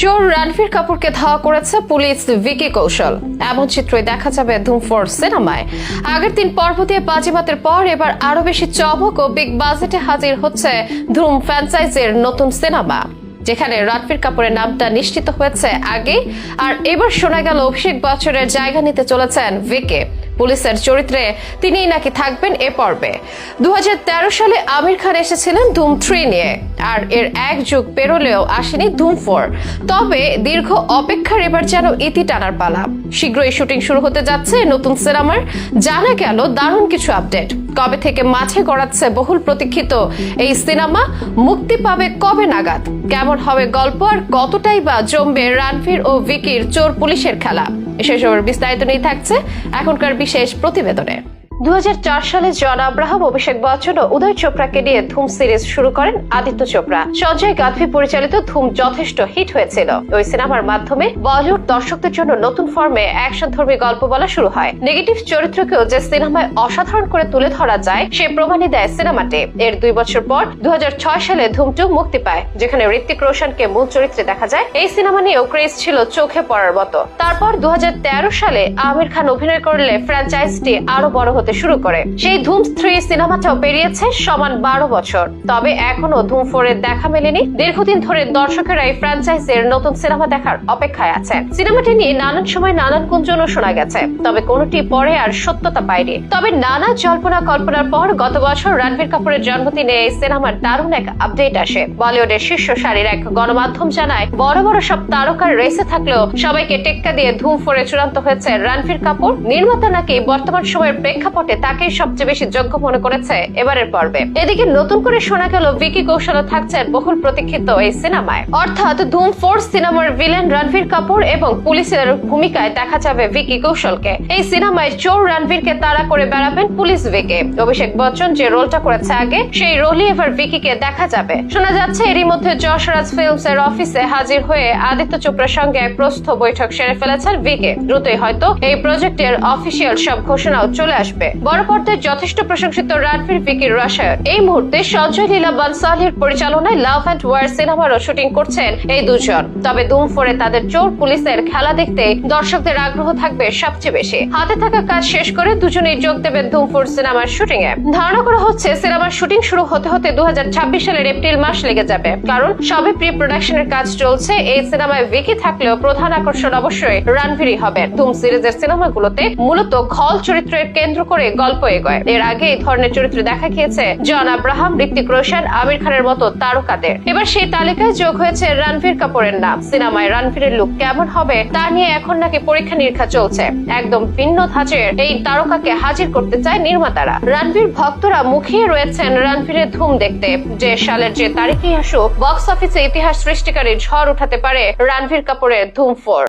চোর রণবীর কাপুরকে ধাওয়া করেছে পুলিশ ভিকি কৌশল। এমন চিত্রই দেখা যাবে ধুম ফোর সিনেমায়। আগের দিন পর্ব দিয়ে বাজিমাতের পর এবার আরও বেশি চমক ও বিগ বাজেটে হাজির হচ্ছে ধুম ফ্র্যাঞ্চাইজির নতুন সিনেমা। যেখানে রণবীর কাপুরের নামটা নিশ্চিত হয়েছে আগে আর এবার শোনা গেল অভিষেক বছরের জায়গা নিতে চলেছেন ভিকে। পুলিশের চরিত্রে তিনিই নাকি থাকবেন এ পর্বে। দু সালে আমির খান এসেছিলেন ধুম থ্রি নিয়ে, আর এর এক যুগ পেরোলেও আসেনি ধুম ফোর। তবে দীর্ঘ অপেক্ষার এবার যেন ইতি টানার পালা। শীঘ্রই শুটিং শুরু হতে যাচ্ছে নতুন সিনেমার। জানা গেল দারুণ কিছু আপডেট। কবে থেকে মাঠে গড়াচ্ছে বহুল প্রতীক্ষিত এই সিনেমা, মুক্তি পাবে কবে নাগাদ? কেমন হবে গল্প আর কতটাই বা জমবে রানভীর ও ভিকির চোর পুলিশের খেলা? সেসবের বিস্তারিত নিয়ে থাকছে এখনকার বিশেষ প্রতিবেদনে। দু হাজার চার সালে জন আব্রাহাম অভিষেক বচ্চন ও উদয় চোপড়াকে নিয়ে ধুম সিরিজ শুরু করেন আদিত্য চোপড়া। সঞ্জয় পরিচালিত ধুম যথেষ্ট হিট হয়েছিল। ওই সিনেমার মাধ্যমে বলিউড দর্শকদের জন্য নতুন ফর্মে অ্যাকশন ধর্মী গল্প বলা শুরু হয়। নেগেটিভ চরিত্রকেও যে সিনেমায় অসাধারণ করে তুলে ধরা যায়, সে প্রমাণই দেয় সিনেমাটি। এর দুই বছর পর দু হাজার ছয় সালে ধুম টু মুক্তি পায়, যেখানে ঋত্বিক রোশনকে মূল চরিত্রে দেখা যায়। এই সিনেমা নিয়েও ক্রেজ ছিল চোখে পড়ার মতো। তারপর দু হাজার তেরো সালে আমির খান অভিনয় করলে ফ্র্যাঞ্চাইজটি আরও বড় হতে শুরু করে। সেই ধুম থ্রি সিনেমাটাও পেরিয়েছে সমান বারো বছর। তবে এখনও ধুম ফোর এর দেখা মেলেনি। দীর্ঘদিন ধরে দর্শকেরা এই ফ্র্যাঞ্চাইজের নতুন সিনেমা দেখার অপেক্ষায় আছেন। সিনেমাটি নিয়ে নানান সময় নানান গুঞ্জনও শোনা গেছে। তবে কোনটি পরে আর সত্যতা পায়নি। তবে নানা জল্পনা কল্পনার পর গত বছর রণবীর কাপুরের জন্মদিনে এই সিনেমার দারুণ এক আপডেট আসে। বলিউডের শীর্ষ সারির এক গণমাধ্যম জানায়, বড় বড় সব তারকার রেসে থাকলেও সবাইকে টেক্কা দিয়ে ধুম ফোরে চূড়ান্ত হয়েছে রণবীর কাপুর। নির্মাতা নাকি বর্তমান সময়ের প্রেক্ষাপটে তাকেই সবচেয়ে বেশি যোগ্য মনে করেছে এবারের পর্বে। এদিকে নতুন করে শোনা গেল ভিকি কৌশল থাকছেন বহুল প্রতীক্ষিত এই সিনেমায়। অর্থাৎ ধুম ফোর সিনেমার ভিলেন রণবীর কাপুর এবং পুলিশের ভূমিকায় দেখা যাবে ভিকি কৌশলকে। এই সিনেমায় চোর রণবীরকে তাড়া করে বেড়াবেন পুলিশ ভিকে। অভিষেক বচ্চন যে রোলটা করেছে আগে, সেই রোলই এবার ভিকিকে দেখা যাবে। শোনা যাচ্ছে এরই মধ্যে যশরাজ ফিল্মস এর অফিসে হাজির হয়ে আদিত্য চোপড়ার সঙ্গে এক প্রস্থ বৈঠক সেরে ফেলেছেন ভিকে। দ্রুতই হয়তো এই প্রজেক্টের অফিসিয়াল সব ঘোষণাও চলে আসবে। বড় পর্দায় যথেষ্ট প্রশংসিত রণবীর ভিকির রসায়ন। এই মুহূর্তে সঞ্জয় লীলা বানসালির পরিচালনায় লাভ অ্যান্ড ওয়ার সিনেমারও শুটিং করছেন এই দুজন। তবে দুম ফোরে তাদের চোর পুলিশের খেলা দেখতে দর্শকদের আগ্রহ থাকবে সবচেয়ে বেশি। হাতে থাকা কাজ শেষ করে দুজনেই যোগ দেবেন ধুমফোর সিনেমার শুটিং এ। ধারণা করা হচ্ছে সিনেমার শুটিং শুরু হতে হতে দু সালের এপ্রিল মাস লেগে যাবে। কারণ সবে প্রি প্রোডাকশনের কাজ চলছে, এই সিনেমায় ভিকি থাকলেও প্রধান আকর্ষণ অবশ্যই রণবীরই হবে ধুম সিরিজের সিনেমাগুলোতে মূলত খল চরিত্রের কেন্দ্র করে গল্প এগোয়। এর আগে এই ধরনের চরিত্র দেখা গিয়েছে জন আব্রাহাম, ঋত্বিক রোশন, আমির খানের মতো তারকাদের। এবার সেই তালিকায় যোগ হয়েছে রণবীর কাপুরের নাম। সিনেমায় রণবীরের লুক কেমন হবে তা নিয়ে এখন নাকি পরীক্ষা নিরীক্ষা চলছে। একদম ভিন্ন ধাঁচের এই তারকাকে হাজির করতে চায় নির্মাতারা। রণবীর ভক্তরা মুখিয়ে রয়েছেন রণবীরের ধুম দেখতে। যে সালের যে তারিখে আসুক বক্স অফিসে ইতিহাস সৃষ্টিকারী ঝড় উঠাতে পারে রণবীর কাপুরের ধুম ফোর।